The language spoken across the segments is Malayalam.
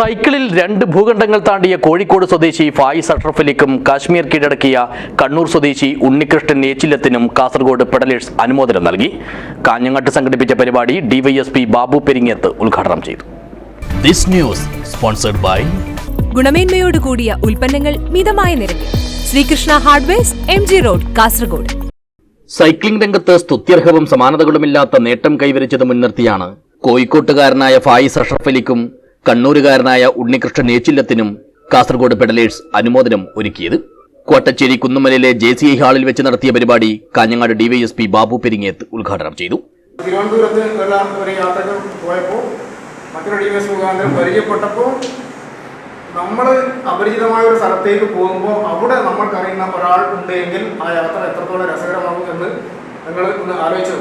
സൈക്കിളിൽ രണ്ട് ഭൂഖണ്ഡങ്ങൾ താണ്ടിയ കോഴിക്കോട് സ്വദേശി ഫായിസ് അഷ്റഫലിക്കും കാശ്മീർ കീഴടക്കിയ കണ്ണൂർ സ്വദേശി ഉണ്ണികൃഷ്ണൻ ഏച്ചില്ലത്തിനും കാസർഗോഡ് പെഡലേഴ്സ് അനുമോദനം നൽകി. കാഞ്ഞങ്ങാട്ട് സംഘടിപ്പിച്ച പരിപാടി ഡിവൈഎസ്പി ബാബു പെരിങ്ങത്ത് ഉദ്ഘാടനം ചെയ്തു. This news sponsored by ഗുണമേന്മയോട് കൂടിയ ഉൽപ്പന്നങ്ങൾ മിതമായ നിരക്കിൽ. Srikrishna hardwares M G road Kasaragod. Cycling രംഗത്ത് സ്തുത്യർഹവും സമാനതകളുമില്ലാത്ത നേട്ടം കൈവരിച്ചത് മുൻനിർത്തിയാണ് കോഴിക്കോട്ടുകാരനായ ഫായിസ് അഷ്റഫലിക്കും കണ്ണൂരുകാരനായ ഉണ്ണികൃഷ്ണൻ ഏച്ചില്ലത്തിനും കാസർഗോഡ് പെഡലേഴ്സ് അനുമോദനം ഒരുക്കിയത്. കോട്ടച്ചേരി കുന്നുമലയിലെ ജെ സി ഐ ഹാളിൽ വെച്ച് നടത്തിയ പരിപാടി കാഞ്ഞങ്ങാട് ഡിവൈഎസ്പി ബാബു പെരിങ്ങേത്ത് ഉദ്ഘാടനം ചെയ്തു. തിരുവനന്തപുരത്ത് ഒരു യാത്രകൾ പോയപ്പോൾ മറ്റൊരു ഡി എസ് മുഖാന്തരം നമ്മൾ അപരിചിതമായ ഒരു സ്ഥലത്തേക്ക് പോകുമ്പോൾ അവിടെ നമ്മൾക്കറിയുന്ന ഒരാൾ ഉണ്ടെങ്കിൽ ആ യാത്ര എത്രത്തോളം രസകരമാകും എന്ന് നിങ്ങൾ ഒന്ന് ആലോചിച്ച്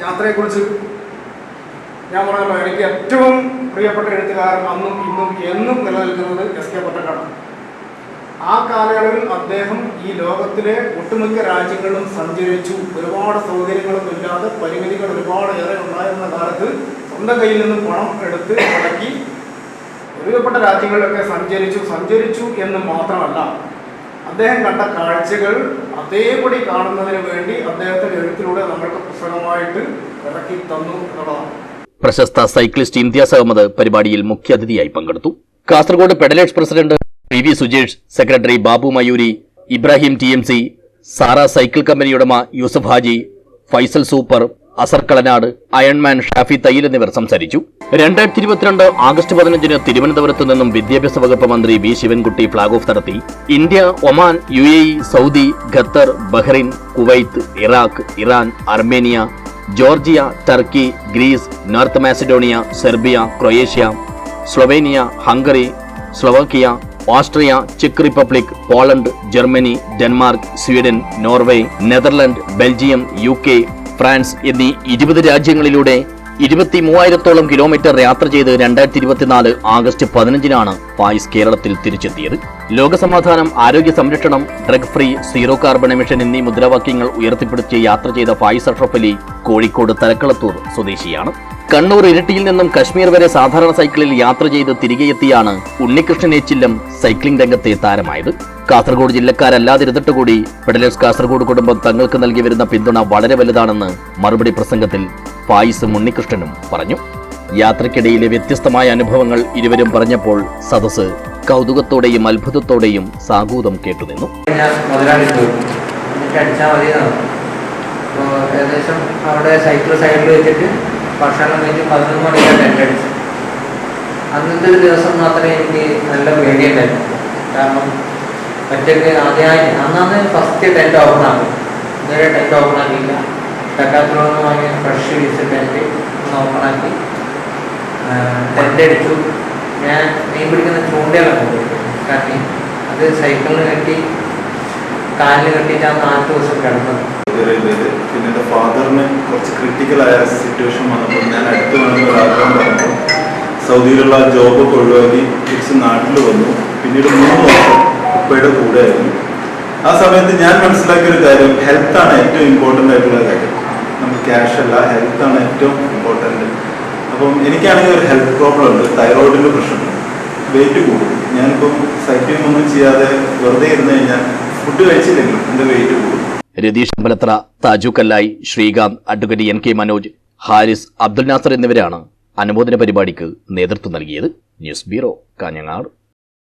യാത്രയെക്കുറിച്ച് ഞാൻ പറഞ്ഞല്ലോ എനിക്ക് ഏറ്റവും പ്രിയപ്പെട്ട എഴുത്തുകാരൻ അന്നും ഇന്നും എന്നും നിലനിൽക്കുന്നത് എസ് കെ പൊറ്റക്കാടാണ്. ആ കാലയളവിൽ അദ്ദേഹം ഈ ലോകത്തിലെ ഒട്ടുമിക്ക രാജ്യങ്ങളിലും സഞ്ചരിച്ചു. ഒരുപാട് സൗകര്യങ്ങളും ഇല്ലാതെ പരിമിതികൾ ഒരുപാട് ഏറെ ഉണ്ടായിരുന്ന കാലത്ത് സ്വന്തം കയ്യിൽ നിന്ന് പണം എടുത്ത് മുടക്കി ഒരുവിധപ്പെട്ട രാജ്യങ്ങളിലൊക്കെ സഞ്ചരിച്ചു. സഞ്ചരിച്ചു എന്ന് മാത്രമല്ല അദ്ദേഹം കണ്ട കാഴ്ചകൾ അതേപടി കാണുന്നതിന് വേണ്ടി അദ്ദേഹത്തിന്റെ എഴുത്തിലൂടെ നമ്മൾക്ക് പുസ്തകമായിട്ട് ഇറക്കി തന്നു എന്നുള്ളതാണ്. പ്രശസ്ത സൈക്ലിസ്റ്റ് ഇന്ത്യ അഹമ്മദ് പരിപാടിയിൽ മുഖ്യാതിഥിയായി പങ്കെടുത്തു. Kasaragod pedalers president P V Sujesh secretary Babu Mayuri Ibrahim T M C Sara cycle company ഉടമ യൂസഫ് ഹാജി ഫൈസൽ സൂപ്പർ അസർ കളനാട് അയൺമാൻ ഷാഫി തയ്യിൽ എന്നിവർ സംസാരിച്ചു. രണ്ടായിരത്തി ഇരുപത്തിരണ്ട് ആഗസ്റ്റ് പതിനഞ്ചിന് തിരുവനന്തപുരത്ത് നിന്നും വിദ്യാഭ്യാസ വകുപ്പ് മന്ത്രി വി ശിവൻകുട്ടി ഫ്ളാഗ് ഓഫ് നടത്തി. India Oman U Saudi Qatar Bahrain Kuwait Iraq Iran Armenia Georgia Turkey Greece North Macedonia Serbia Croatia Slovenia Hungary Slovakia Austria check Republic Poland Germany Denmark Sweden Norway Netherland Belgium U France എന്നീ ഇരുപത് രാജ്യങ്ങളിലൂടെ ഇരുപത്തി മൂവായിരത്തോളം കിലോമീറ്റർ യാത്ര ചെയ്ത് രണ്ടായിരത്തി ഇരുപത്തിനാല് ആഗസ്റ്റ് പതിനഞ്ചിനാണ് ഫായിസ് കേരളത്തിൽ തിരിച്ചെത്തിയത്. ലോകസമാധാനം ആരോഗ്യ സംരക്ഷണം drug free zero carbon emission എന്നീ മുദ്രാവാക്യങ്ങൾ ഉയർത്തിപ്പിടിച്ച് യാത്ര ചെയ്ത ഫായിസ് അഷ്റഫ് അലി കോഴിക്കോട് തലക്കളത്തൂർ സ്വദേശിയാണ്. കണ്ണൂർ ഇരട്ടിയിൽ നിന്നും കശ്മീർ വരെ സാധാരണ സൈക്കിളിൽ യാത്ര ചെയ്ത് തിരികെയെത്തിയാണ് ഉണ്ണികൃഷ്ണൻ ഏച്ചില്ലം സൈക്ലിംഗ് രംഗത്തെ താരമായത്. കാസർഗോഡ് ജില്ലക്കാരല്ലാതിരുന്നിട്ട് കൂടി ഫെഡലേഴ്സ് കാസർഗോഡ് കുടുംബം തങ്ങൾക്ക് നൽകി വരുന്ന പിന്തുണ വളരെ വലുതാണെന്ന് മറുപടി പ്രസംഗത്തിൽ ഫായിസും ഉണ്ണികൃഷ്ണനും പറഞ്ഞു. യാത്രക്കിടയിലെ വ്യത്യസ്തമായ അനുഭവങ്ങൾ ഇരുവരും പറഞ്ഞപ്പോൾ സദസ് കൗതുകത്തോടെയും അത്ഭുതത്തോടെയും സാഗൂതം കേട്ടുനിന്നു. ഏകദേശം സൈക്കിൾ വെച്ചിട്ട് അന്നത്തെ ഒരു ദിവസം മാത്രമേ എനിക്ക് നല്ല പേടിയുണ്ടായിരുന്നു കാരണം ഒറ്റയ്ക്ക് ആദ്യമായി. അന്നാന്ന് ഫസ്റ്റ് ടെന്റ് ഓപ്പൺ ആക്കും. ഇതുവരെ ടെന്റ് ഓപ്പൺ ആക്കിയില്ല. ഡക്കാത്തിലൊന്നും വാങ്ങി ഫ്രഷ് വീസ് ടെന്റ് ഒന്ന് ഓപ്പൺ ആക്കി. ടെന്റ് അടിച്ചു. ഞാൻ മീൻ പിടിക്കുന്ന ചൂണ്ടയെല്ലാം കൊണ്ടുപോയി കാട്ടി അത് സൈക്കിളിന് കെട്ടി കാലിന് കെട്ടിയിട്ടാണ് നാല് ദിവസം കിടന്നത്. പിന്നെ എന്റെ ഫാദറിന് കുറച്ച് ക്രിട്ടിക്കലായ സിറ്റുവേഷൻ വന്നപ്പോൾ ഞാൻ അടുത്ത് വേണമെന്ന് സൗദിയിലുള്ള ജോബൊക്കെ ഒഴിവാക്കി തിരിച്ച് നാട്ടിൽ വന്നു. പിന്നീട് മൂന്ന് വർഷം ഉപ്പയുടെ കൂടെ ആയിരുന്നു. ആ സമയത്ത് ഞാൻ മനസ്സിലാക്കിയ ഒരു കാര്യം ഹെൽത്താണ് ഏറ്റവും ഇമ്പോർട്ടന്റ് ആയിട്ടുള്ള കാര്യം. നമുക്ക് ക്യാഷ് അല്ല ഹെൽത്താണ് ഏറ്റവും ഇമ്പോർട്ടന്റ് അപ്പം എനിക്കാണെങ്കിൽ ഒരു ഹെൽത്ത് പ്രോബ്ലം ഉണ്ട് തൈറോയിഡിന്റെ പ്രശ്നമുണ്ട് വെയിറ്റ് കൂടും. ഞാനിപ്പം സൈക്ലിംഗ് ഒന്നും ചെയ്യാതെ വെറുതെ ഇരുന്ന് കഴിഞ്ഞാൽ ഫുഡ് കഴിച്ചില്ലെങ്കിൽ എന്റെ വെയിറ്റ് കൂടും. Ratheesh Ambalathara Thaju Kallayi Sreekanth advocate N K Manoj Haris Abdul Nasar എന്നിവരാണ് അനുമോദന പരിപാടിക്ക് നേതൃത്വം നൽകിയത്. News bureau Kanhangad.